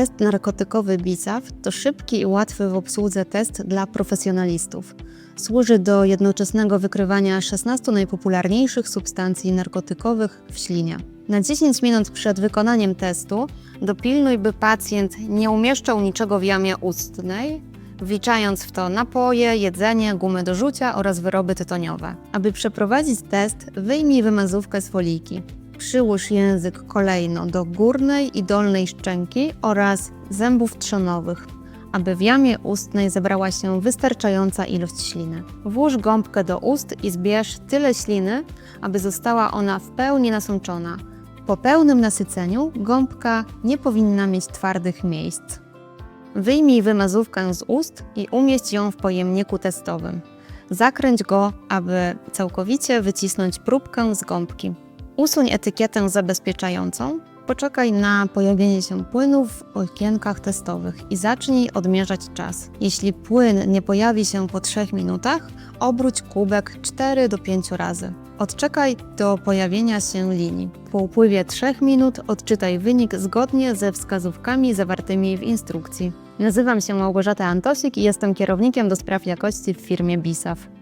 Test narkotykowy BISAF to szybki i łatwy w obsłudze test dla profesjonalistów. Służy do jednoczesnego wykrywania 16 najpopularniejszych substancji narkotykowych w ślinie. Na 10 minut przed wykonaniem testu dopilnuj, by pacjent nie umieszczał niczego w jamie ustnej, wliczając w to napoje, jedzenie, gumy do rzucia oraz wyroby tytoniowe. Aby przeprowadzić test, wyjmij wymazówkę z folijki. Przyłóż język kolejno do górnej i dolnej szczęki oraz zębów trzonowych, aby w jamie ustnej zebrała się wystarczająca ilość śliny. Włóż gąbkę do ust i zbierz tyle śliny, aby została ona w pełni nasączona. Po pełnym nasyceniu gąbka nie powinna mieć twardych miejsc. Wyjmij wymazówkę z ust i umieść ją w pojemniku testowym. Zakręć go, aby całkowicie wycisnąć próbkę z gąbki. Usuń etykietę zabezpieczającą, poczekaj na pojawienie się płynów w okienkach testowych i zacznij odmierzać czas. Jeśli płyn nie pojawi się po 3 minutach, obróć kubek 4 do 5 razy. Odczekaj do pojawienia się linii. Po upływie 3 minut odczytaj wynik zgodnie ze wskazówkami zawartymi w instrukcji. Nazywam się Małgorzata Antosik i jestem kierownikiem do spraw jakości w firmie BISAF.